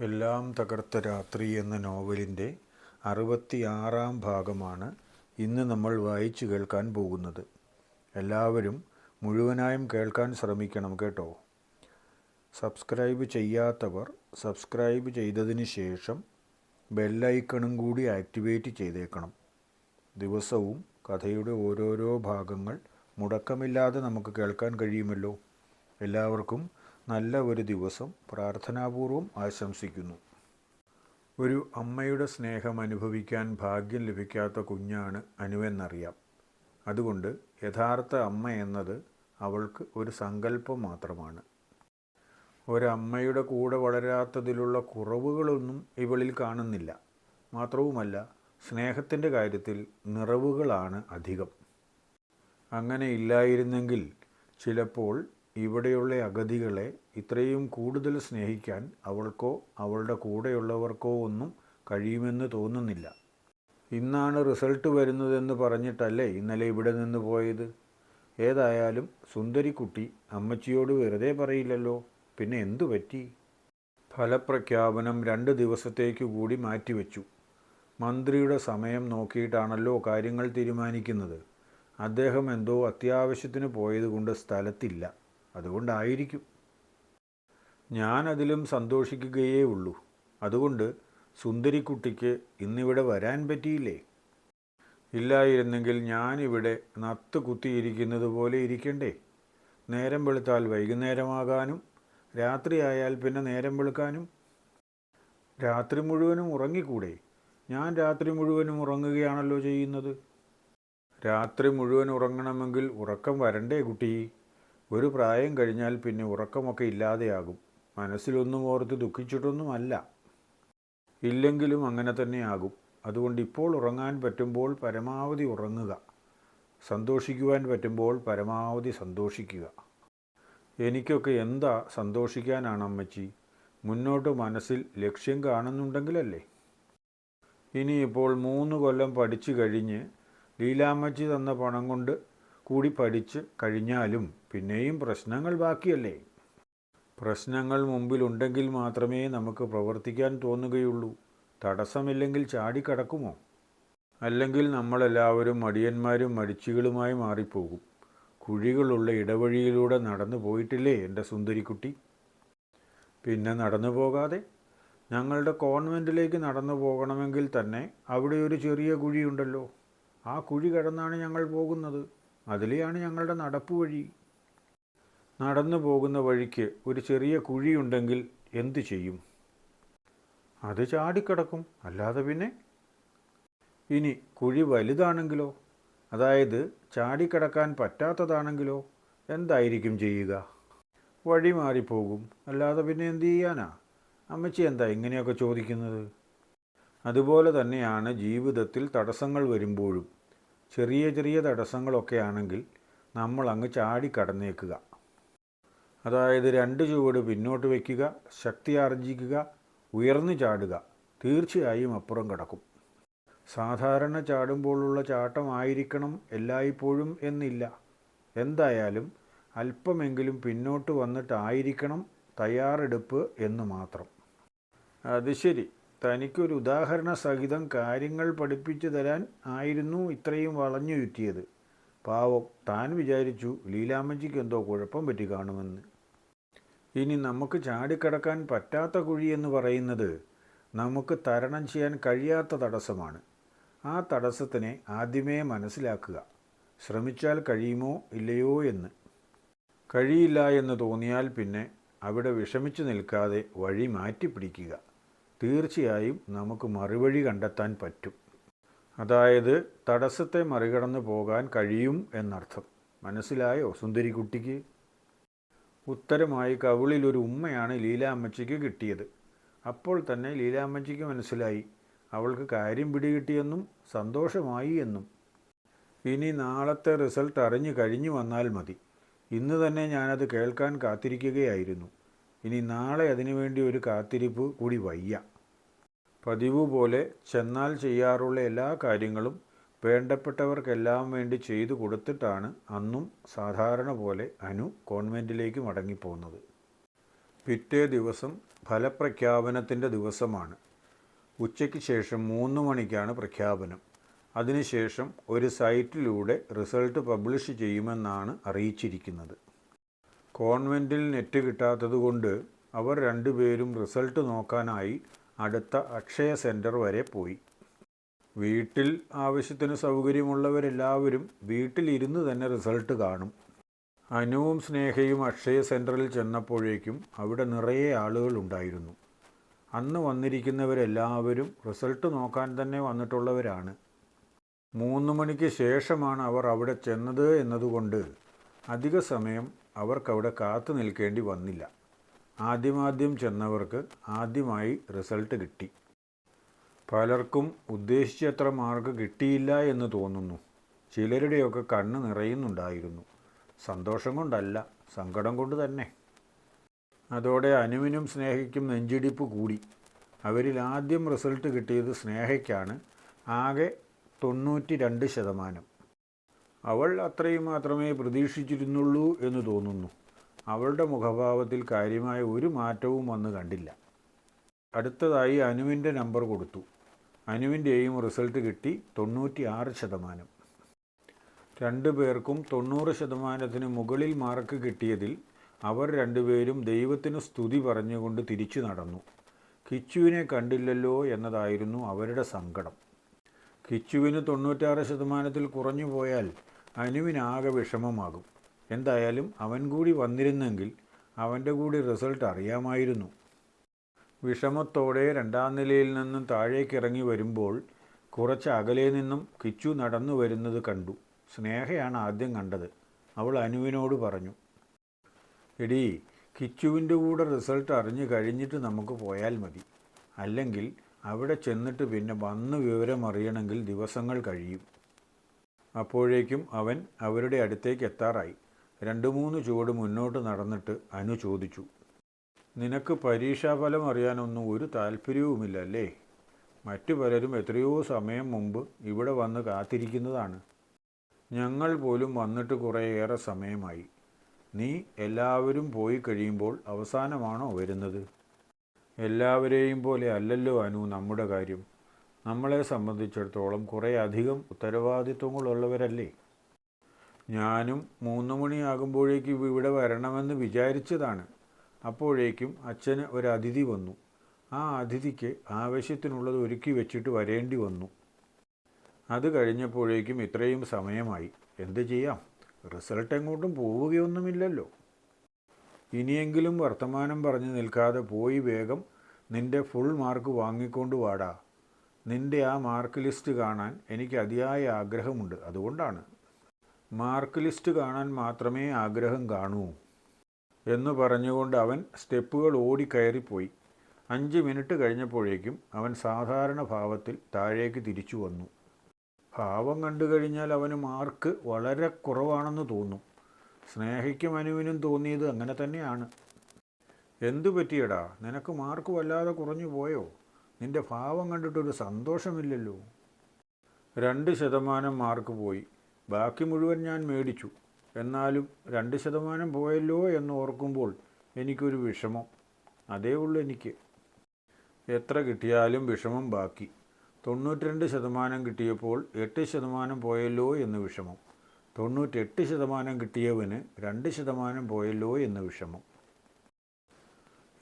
എല്ലാം തകർത്ത രാത്രി എന്ന നോവലിന്റെ അറുപത്തിയാറാം ഭാഗമാണ് ഇന്ന് നമ്മൾ വായിച്ചു കേൾക്കാൻ പോകുന്നത്. എല്ലാവരും മുഴുവനായും കേൾക്കാൻ ശ്രമിക്കണം കേട്ടോ. സബ്സ്ക്രൈബ് ചെയ്യാത്തവർ സബ്സ്ക്രൈബ് ചെയ്തതിന് ശേഷം ബെല്ലൈക്കണും കൂടി ആക്ടിവേറ്റ് ചെയ്തേക്കണം. ദിവസവും കഥയുടെ ഓരോരോ ഭാഗങ്ങൾ മുടക്കമില്ലാതെ നമുക്ക് കേൾക്കാൻ കഴിയുമല്ലോ. എല്ലാവർക്കും നല്ല ഒരു ദിവസം പ്രാർത്ഥനാപൂർവം ആശംസിക്കുന്നു. ഒരു അമ്മയുടെ സ്നേഹം അനുഭവിക്കാൻ ഭാഗ്യം ലഭിക്കാത്ത കുഞ്ഞാണ് അനുവെന്നറിയാം. അതുകൊണ്ട് യഥാർത്ഥ അമ്മ എന്നത് അവൾക്ക് ഒരു സങ്കല്പം മാത്രമാണ്. ഒരമ്മയുടെ കൂടെ വളരാത്തതിലുള്ള കുറവുകളൊന്നും ഇവളിൽ കാണുന്നില്ല. മാത്രവുമല്ല സ്നേഹത്തിന്റെ കാര്യത്തിൽ നിറവുകളാണ് അധികം. അങ്ങനെ ഇല്ലായിരുന്നെങ്കിൽ ചിലപ്പോൾ ഇവിടെയുള്ള അഗതികളെ ഇത്രയും കൂടുതൽ സ്നേഹിക്കാൻ അവൾക്കോ അവളുടെ കൂടെയുള്ളവർക്കോ ഒന്നും കഴിയുമെന്ന് തോന്നുന്നില്ല. ഇന്നാണ് റിസൾട്ട് വരുന്നതെന്ന് പറഞ്ഞിട്ടല്ലേ ഇന്നലെ ഇവിടെ നിന്ന് പോയത്? ഏതായാലും സുന്ദരിക്കുട്ടി അമ്മച്ചിയോട് വെറുതെ പറയില്ലല്ലോ. പിന്നെ എന്തു പറ്റി? ഫലപ്രഖ്യാപനം രണ്ട് ദിവസത്തേക്ക് കൂടി മാറ്റിവെച്ചു. മന്ത്രിയുടെ സമയം നോക്കിയിട്ടാണല്ലോ കാര്യങ്ങൾ തീരുമാനിക്കുന്നത്. അദ്ദേഹം എന്തോ അത്യാവശ്യത്തിന് പോയതുകൊണ്ട് സ്ഥലത്തില്ല. അതുകൊണ്ടായിരിക്കും. ഞാനതിലും സന്തോഷിക്കുകയേ ഉള്ളൂ. അതുകൊണ്ട് സുന്ദരിക്കുട്ടിക്ക് ഇന്നിവിടെ വരാൻ പറ്റിയില്ലേ? ഇല്ലായിരുന്നെങ്കിൽ ഞാനിവിടെ നത്ത് കുത്തിയിരിക്കുന്നത് പോലെ ഇരിക്കണ്ടേ? നേരം വെളുത്താൽ വൈകുന്നേരമാകാനും രാത്രിയായാൽ പിന്നെ നേരം വെളുക്കാനും. രാത്രി മുഴുവനും ഉറങ്ങിക്കൂടെ? ഞാൻ രാത്രി മുഴുവനും ഉറങ്ങുകയാണല്ലോ ചെയ്യുന്നത്. രാത്രി മുഴുവൻ ഉറങ്ങണമെങ്കിൽ ഉറക്കം വരണ്ടേ കുട്ടി? ഒരു പ്രായം കഴിഞ്ഞാൽ പിന്നെ ഉറക്കമൊക്കെ ഇല്ലാതെയാകും. മനസ്സിലൊന്നും ഓർത്ത് ദുഃഖിച്ചിട്ടൊന്നുമല്ല. ഇല്ലെങ്കിലും അങ്ങനെ തന്നെയാകും. അതുകൊണ്ട് ഇപ്പോൾ ഉറങ്ങാൻ പറ്റുമ്പോൾ പരമാവധി ഉറങ്ങുക. സന്തോഷിക്കുവാൻ പറ്റുമ്പോൾ പരമാവധി സന്തോഷിക്കുക. എനിക്കൊക്കെ എന്താ സന്തോഷിക്കാനാണ് അമ്മച്ചി? മുന്നോട്ട് മനസ്സിൽ ലക്ഷ്യം കാണുന്നുണ്ടെങ്കിലല്ലേ? ഇനിയിപ്പോൾ മൂന്ന് കൊല്ലം പഠിച്ചു കഴിഞ്ഞ് ലീലാമ്മച്ചി തന്ന പണം കൊണ്ട് കൂടി പഠിച്ച് കഴിഞ്ഞാലും പിന്നെയും പ്രശ്നങ്ങൾ ബാക്കിയല്ലേ? പ്രശ്നങ്ങൾ മുമ്പിലുണ്ടെങ്കിൽ മാത്രമേ നമുക്ക് പ്രവർത്തിക്കാൻ തോന്നുകയുള്ളൂ. തടസ്സമില്ലെങ്കിൽ ചാടിക്കടക്കുമോ? അല്ലെങ്കിൽ നമ്മളെല്ലാവരും മടിയന്മാരും മടിച്ചികളുമായി മാറിപ്പോകും. കുഴികളുള്ള ഇടവഴിയിലൂടെ നടന്നു പോയിട്ടില്ലേ എന്റെ സുന്ദരിക്കുട്ടി? പിന്നെ നടന്നു പോകാതെ? ഞങ്ങളുടെ കോൺവെന്റിലേക്ക് നടന്നു പോകണമെങ്കിൽ തന്നെ അവിടെ ഒരു ചെറിയ കുഴിയുണ്ടല്ലോ. ആ കുഴി കടന്നാണ് ഞങ്ങൾ പോകുന്നത്. അതിലെയാണ് ഞങ്ങളുടെ നടപ്പ് വഴി. നടന്നു പോകുന്ന വഴിക്ക് ഒരു ചെറിയ കുഴിയുണ്ടെങ്കിൽ എന്തു ചെയ്യും? അത് ചാടിക്കിടക്കും. അല്ലാതെ പിന്നെ? ഇനി കുഴി വലുതാണെങ്കിലോ? അതായത് ചാടിക്കിടക്കാൻ പറ്റാത്തതാണെങ്കിലോ? എന്തായിരിക്കും ചെയ്യുക? വഴി മാറിപ്പോകും. അല്ലാതെ പിന്നെ എന്തു ചെയ്യാനാ? അമ്മച്ചി എന്താ ഇങ്ങനെയൊക്കെ ചോദിക്കുന്നത്? അതുപോലെ തന്നെയാണ് ജീവിതത്തിൽ തടസ്സങ്ങൾ വരുമ്പോഴും. ചെറിയ ചെറിയ തടസ്സങ്ങളൊക്കെ ആണെങ്കിൽ നമ്മൾ അങ്ങ് ചാടി കടന്നേക്കുക. അതായത് രണ്ട് ചുവട് പിന്നോട്ട് വയ്ക്കുക ശക്തി ആർജിക്കുക ഉയർന്നു ചാടുക തീർച്ചയായും അപ്പുറം കടക്കും. സാധാരണ ചാടുമ്പോഴുള്ള ചാട്ടമായിരിക്കണം എല്ലായ്പ്പോഴും എന്നില്ല. എന്തായാലും അല്പമെങ്കിലും പിന്നോട്ട് വന്നിട്ടായിരിക്കണം തയ്യാറെടുപ്പ് എന്ന് മാത്രം. അത് ശരി. തനിക്കൊരു ഉദാഹരണ സഹിതം കാര്യങ്ങൾ പഠിപ്പിച്ചു തരാൻ ആയിരുന്നു ഇത്രയും വളഞ്ഞു ചുറ്റിയത് പാവം താൻ വിചാരിച്ചു ലീലാമ്മജിക്ക് എന്തോ കുഴപ്പം പറ്റി കാണുമെന്ന്. ഇനി നമുക്ക് ചാടിക്കടക്കാൻ പറ്റാത്ത കുഴി എന്ന് പറയുന്നത് നമുക്ക് തരണം ചെയ്യാൻ കഴിയാത്ത തടസ്സമാണ്. ആ തടസ്സത്തിനെ ആദ്യമേ മനസ്സിലാക്കുക. ശ്രമിച്ചാൽ കഴിയുമോ ഇല്ലയോ എന്ന്. കഴിയില്ല എന്ന് തോന്നിയാൽ പിന്നെ അവിടെ വിഷമിച്ചു നിൽക്കാതെ വഴി മാറ്റിപ്പിടിക്കുക. തീർച്ചയായും നമുക്ക് മറുവഴി കണ്ടെത്താൻ പറ്റും. അതായത് തടസ്സത്തെ മറികടന്ന് പോകാൻ കഴിയും എന്നർത്ഥം. മനസ്സിലായോ സുന്ദരിക്കുട്ടിക്ക്? ഉത്തരമായി കവിളിലൊരു ഉമ്മയാണ് ലീലാമ്മച്ചിക്ക് കിട്ടിയത്. അപ്പോൾ തന്നെ ലീലാമ്മച്ചിക്ക് മനസ്സിലായി. അവൾക്ക് കാര്യം പിടികിട്ടിയെന്നും സന്തോഷമായി എന്നും. ഇനി നാളത്തെ റിസൾട്ട് അറിഞ്ഞു കഴിഞ്ഞു വന്നാൽ മതി. ഇന്ന് തന്നെ ഞാനത് കേൾക്കാൻ കാത്തിരിക്കുകയായിരുന്നു. ഇനി നാളെ അതിനുവേണ്ടി ഒരു കാത്തിരിപ്പ് കൂടി വയ്യ. പതിവ് പോലെ ചെന്നാൽ ചെയ്യാറുള്ള എല്ലാ കാര്യങ്ങളും വേണ്ടപ്പെട്ടവർക്കെല്ലാം വേണ്ടി ചെയ്തു കൊടുത്തിട്ടാണ് അന്നും സാധാരണ പോലെ അനു കോൺവെന്റിലേക്ക് മടങ്ങിപ്പോകുന്നത് പിറ്റേ ദിവസം ഫലപ്രഖ്യാപനത്തിന്റെ ദിവസമാണ്. ഉച്ചയ്ക്ക് ശേഷം മൂന്ന് മണിക്കാണ് പ്രഖ്യാപനം. അതിനുശേഷം ഒരു സൈറ്റിലൂടെ റിസൾട്ട് പബ്ലിഷ് ചെയ്യുമെന്നാണ് അറിയിച്ചിരിക്കുന്നത്. കോൺവെന്റിൽ നെറ്റ് കിട്ടാത്തതുകൊണ്ട് അവർ രണ്ടുപേരും റിസൾട്ട് നോക്കാനായി അടുത്ത അക്ഷയ സെന്റർ വരെ പോയി. വീട്ടിൽ ആവശ്യത്തിന് സൗകര്യമുള്ളവരെല്ലാവരും വീട്ടിലിരുന്ന് തന്നെ റിസൾട്ട് കാണും. അനുവും സ്നേഹയും അക്ഷയ സെന്ററിൽ ചെന്നപ്പോഴേക്കും അവിടെ നിറയെ ആളുകൾ ഉണ്ടായിരുന്നു. അന്ന് വന്നിരിക്കുന്നവരെല്ലാവരും റിസൾട്ട് നോക്കാൻ തന്നെ വന്നിട്ടുള്ളവരാണ്. മൂന്ന് മണിക്ക് ശേഷമാണ് അവർ അവിടെ ചെന്നത് എന്നതുകൊണ്ട് അധിക സമയം അവർക്കവിടെ കാത്തു നിൽക്കേണ്ടി വന്നില്ല. ആദ്യമാദ്യം ചെന്നവർക്ക് ആദ്യമായി റിസൾട്ട് കിട്ടി. പലർക്കും ഉദ്ദേശിച്ചത്ര മാർക്ക് കിട്ടിയില്ല എന്ന് തോന്നുന്നു. ചിലരുടെയൊക്കെ കണ്ണ് നിറയുന്നുണ്ടായിരുന്നു. സന്തോഷം കൊണ്ടല്ല സങ്കടം കൊണ്ട് തന്നെ. അതോടെ അനുവിനും സ്നേഹയ്ക്കും നെഞ്ചിടിപ്പ് കൂടി. അവരിൽ ആദ്യം റിസൾട്ട് കിട്ടിയത് സ്നേഹയ്ക്കാണ്. ആകെ തൊണ്ണൂറ്റി രണ്ട് ശതമാനം. അവൾ അത്രയും മാത്രമേ പ്രതീക്ഷിച്ചിരുന്നുള്ളൂ എന്ന് തോന്നുന്നു. അവളുടെ മുഖഭാവത്തിൽ കാര്യമായ ഒരു മാറ്റവും വന്ന് കണ്ടില്ല. അടുത്തതായി അനുവിന്റെ നമ്പർ കൊടുത്തു. അനുവിന്റെയും റിസൾട്ട് കിട്ടി തൊണ്ണൂറ്റി ആറ് ശതമാനം. രണ്ടു പേർക്കും തൊണ്ണൂറ് ശതമാനത്തിന് മുകളിൽ മാർക്ക് കിട്ടിയതിൽ അവർ രണ്ടുപേരും ദൈവത്തിന് സ്തുതി പറഞ്ഞുകൊണ്ട് തിരിച്ചു നടന്നു. കിച്ചുവിനെ കണ്ടില്ലല്ലോ എന്നതായിരുന്നു അവരുടെ സങ്കടം. കിച്ചുവിന് തൊണ്ണൂറ്റാറ് ശതമാനത്തിൽ കുറഞ്ഞു പോയാൽ അനുവിനാകെ വിഷമമാകും. എന്തായാലും അവൻ കൂടി വന്നിരുന്നെങ്കിൽ അവന്റെ കൂടി റിസൾട്ട് അറിയാമായിരുന്നു. വിഷമത്തോടെ രണ്ടാം നിലയിൽ നിന്നും താഴേക്ക് ഇറങ്ങി വരുമ്പോൾ കുറച്ച് അകലെ നിന്നും കിച്ചു നടന്നു വരുന്നത് കണ്ടു. സ്നേഹയാണ് ആദ്യം കണ്ടത്. അവൾ അനുവിനോട് പറഞ്ഞു എടീ കിച്ചുവിന്റെ കൂടെ റിസൾട്ട് അറിഞ്ഞു കഴിഞ്ഞിട്ട് നമുക്ക് പോയാൽ മതി. അല്ലെങ്കിൽ അവിടെ ചെന്നിട്ട് പിന്നെ വന്ന് വിവരം അറിയണമെങ്കിൽ ദിവസങ്ങൾ കഴിയും. അപ്പോഴേക്കും അവൻ അവരുടെ അടുത്തേക്ക് എത്താറായി. രണ്ട് മൂന്ന് ചുവട് മുന്നോട്ട് നടന്നിട്ട് അനു ചോദിച്ചു നിനക്ക് പരീക്ഷാഫലം അറിയാനൊന്നും ഒരു താല്പര്യവുമില്ല അല്ലേ മറ്റു പലരും എത്രയോ സമയം മുമ്പ് ഇവിടെ വന്ന് കാത്തിരിക്കുന്നതാണ്. ഞങ്ങൾ പോലും വന്നിട്ട് കുറേയേറെ സമയമായി. നീ എല്ലാവരും പോയി കഴിയുമ്പോൾ അവസാനമാണോ വരുന്നത്? എല്ലാവരെയും പോലെ അല്ലല്ലോ അനു നമ്മുടെ കാര്യം. നമ്മളെ സംബന്ധിച്ചിടത്തോളം കുറേ അധികം ഉത്തരവാദിത്വങ്ങളുള്ളവരല്ലേ? ഞാനും മൂന്ന് മണിയാകുമ്പോഴേക്കും ഇവിടെ വരണമെന്ന് വിചാരിച്ചതാണ്. അപ്പോഴേക്കും അച്ഛന് ഒരു അതിഥി വന്നു. ആ അതിഥിക്ക് ആവശ്യത്തിനുള്ളത് ഒരുക്കി വെച്ചിട്ട് വരേണ്ടി വന്നു. അത് കഴിഞ്ഞപ്പോഴേക്കും ഇത്രയും സമയമായി. എന്ത് ചെയ്യാം? റിസൾട്ട് എങ്ങോട്ടും പോവുകയൊന്നുമില്ലല്ലോ. ഇനിയെങ്കിലും വർത്തമാനം പറഞ്ഞു നിൽക്കാതെ പോയി വേഗം നിന്റെ ഫുൾ മാർക്ക് വാങ്ങിക്കൊണ്ട് വാടാ. നിന്റെ ആ മാർക്ക് ലിസ്റ്റ് കാണാൻ എനിക്ക് അതിയായ ആഗ്രഹമുണ്ട്. അതുകൊണ്ടാണ്. മാർക്ക് ലിസ്റ്റ് കാണാൻ മാത്രമേ ആഗ്രഹം കാണൂ എന്ന് പറഞ്ഞുകൊണ്ട് അവൻ സ്റ്റെപ്പുകൾ ഓടിക്കയറിപ്പോയി അഞ്ച് മിനിറ്റ് കഴിഞ്ഞപ്പോഴേക്കും അവൻ സാധാരണ ഭാവത്തിൽ താഴേക്ക് തിരിച്ചു വന്നു. ഭാവം കണ്ടു കഴിഞ്ഞാൽ അവന് മാർക്ക് വളരെ കുറവാണെന്ന് തോന്നും. സ്നേഹിക്കും അനുവിനും തോന്നിയത് അങ്ങനെ തന്നെയാണ്. എന്തു പറ്റിയടാ? നിനക്ക് മാർക്ക് വല്ലാതെ കുറഞ്ഞു പോയോ? നിന്റെ ഭാവം കണ്ടിട്ടൊരു സന്തോഷമില്ലല്ലോ. രണ്ട് ശതമാനം മാർക്ക് പോയി. ബാക്കി മുഴുവൻ ഞാൻ മേടിച്ചു. എന്നാലും രണ്ട് ശതമാനം പോയല്ലോ എന്ന് ഓർക്കുമ്പോൾ എനിക്കൊരു വിഷമം. അതേ ഉള്ളൂ എനിക്ക്. എത്ര കിട്ടിയാലും വിഷമം ബാക്കി. തൊണ്ണൂറ്റിരണ്ട് ശതമാനം കിട്ടിയപ്പോൾ എട്ട് ശതമാനം പോയല്ലോ എന്ന് വിഷമം. തൊണ്ണൂറ്റെട്ട് ശതമാനം കിട്ടിയവന് രണ്ട് ശതമാനം പോയല്ലോ എന്ന് വിഷമം.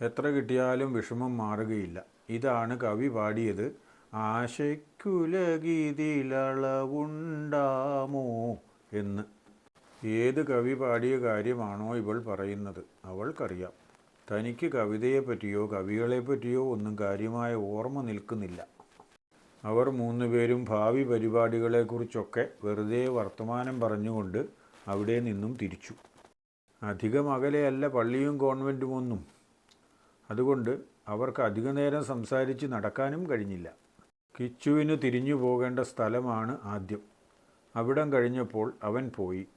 എത്ര കിട്ടിയാലും വിഷമം മാറുകയില്ല. ഇതാണ് കവി പാടിയത് ആശയ്ക്കുലഗീതിലളവുണ്ടാമോ എന്ന്. ഏത് കവി പാടിയ കാര്യമാണോ ഇവൾ പറയുന്നത്. അവൾക്കറിയാം. തനിക്ക് കവിതയെപ്പറ്റിയോ കവികളെപ്പറ്റിയോ ഒന്നും കാര്യമായ ഓർമ്മ നിൽക്കുന്നില്ല. അവർ മൂന്നുപേരും ഭാവി പരിപാടികളെക്കുറിച്ചൊക്കെ വെറുതെ വർത്തമാനം പറഞ്ഞുകൊണ്ട് അവിടെ നിന്നും തിരിച്ചു. അധികം അകലെയല്ല പള്ളിയും കോൺവെന്റും ഒന്നും അതുകൊണ്ട് അവർക്ക് അധികനേരം സംസാരിച്ച് നടക്കാനും കഴിഞ്ഞില്ല. കിച്ചുവിന് തിരിഞ്ഞു പോകേണ്ട സ്ഥലമാണ് ആദ്യം. അവിടം കഴിഞ്ഞപ്പോൾ അവൻ പോയി.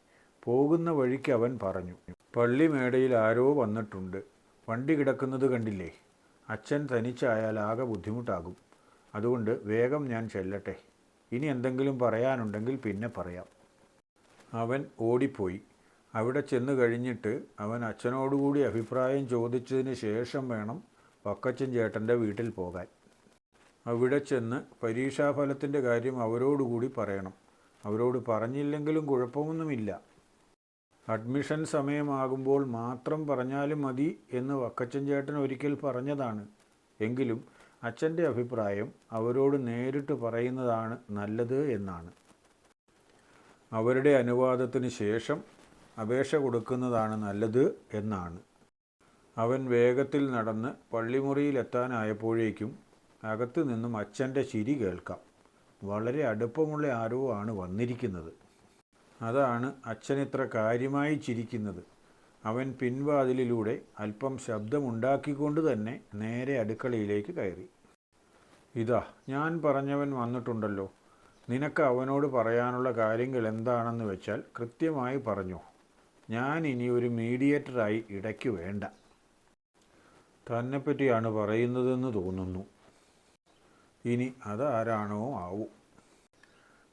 പോകുന്ന വഴിക്ക് അവൻ പറഞ്ഞു പള്ളി മേടയിൽ ആരോ വന്നിട്ടുണ്ട്. വണ്ടി കിടക്കുന്നത് കണ്ടില്ലേ? അച്ഛൻ തനിച്ചായാൽ ആകെ ബുദ്ധിമുട്ടാകും. അതുകൊണ്ട് വേഗം ഞാൻ ചെല്ലട്ടെ. ഇനി എന്തെങ്കിലും പറയാനുണ്ടെങ്കിൽ പിന്നെ പറയാം. അവൻ ഓടിപ്പോയി. അവിടെ ചെന്ന് കഴിഞ്ഞിട്ട് അവൻ അച്ഛനോടുകൂടി അഭിപ്രായം ചോദിച്ചതിന് ശേഷം വേണം വക്കച്ചൻ ചേട്ടന്റെ വീട്ടിൽ പോകാൻ. അവിടെ ചെന്ന് പരീക്ഷാഫലത്തിന്റെ കാര്യം അവരോടുകൂടി പറയണം. അവരോട് പറഞ്ഞില്ലെങ്കിലും കുഴപ്പമൊന്നുമില്ല. അഡ്മിഷൻ സമയമാകുമ്പോൾ മാത്രം പറഞ്ഞാലും മതി എന്ന് വക്കച്ചൻ ചേട്ടൻ ഒരിക്കൽ പറഞ്ഞതാണ്. എങ്കിലും അച്ഛന്റെ അഭിപ്രായം അവരോട് നേരിട്ട് പറയുന്നതാണ് നല്ലത് എന്നാണ്. അവരുടെ അനുവാദത്തിന് ശേഷം അപേക്ഷ കൊടുക്കുന്നതാണ് നല്ലത് എന്നാണ്. അവൻ വേഗത്തിൽ നടന്ന് പള്ളിമുറിയിലെത്താനായപ്പോഴേക്കും അകത്തു നിന്നും അച്ഛന്റെ ചിരി കേൾക്കാം. വളരെ അടുപ്പമുള്ള ആരോ ആണ് വന്നിരിക്കുന്നത്. അതാണ് അച്ഛൻ ഇത്ര കാര്യമായി ചിരിക്കുന്നത്. അവൻ പിൻവാതിലിലൂടെ അല്പം ശബ്ദമുണ്ടാക്കിക്കൊണ്ട് തന്നെ നേരെ അടുക്കളയിലേക്ക് കയറി. ഇതാ ഞാൻ പറഞ്ഞവൻ വന്നിട്ടുണ്ടല്ലോ. നിനക്ക് അവനോട് പറയാനുള്ള കാര്യങ്ങൾ എന്താണെന്ന് വെച്ചാൽ കൃത്യമായി പറഞ്ഞു. ഞാൻ ഇനി ഒരു മീഡിയേറ്ററായി ഇടയ്ക്ക് വേണ്ട. തന്നെപ്പറ്റിയാണ് പറയുന്നതെന്ന് തോന്നുന്നു. ഇനി അതാരാണോ ആവും.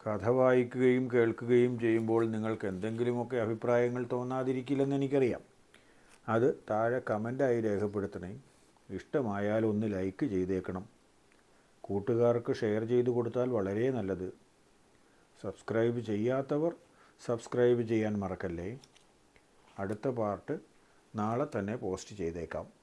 കഥ വായിക്കുകയും കേൾക്കുകയും ചെയ്യുമ്പോൾ നിങ്ങൾക്ക് എന്തെങ്കിലുമൊക്കെ അഭിപ്രായങ്ങൾ തോന്നാതിരിക്കില്ലെന്ന് എനിക്കറിയാം. അത് താഴെ കമന്റായി രേഖപ്പെടുത്തണേ. ഇഷ്ടമായാൽ ഒന്ന് ലൈക്ക് ചെയ്തേക്കണം. കൂട്ടുകാർക്ക് ഷെയർ ചെയ്തു കൊടുത്താൽ വളരെ നല്ലത്. സബ്സ്ക്രൈബ് ചെയ്യാത്തവർ സബ്സ്ക്രൈബ് ചെയ്യാൻ മറക്കല്ലേ? അടുത്ത പാർട്ട് നാളെ തന്നെ പോസ്റ്റ് ചെയ്തേക്കാം.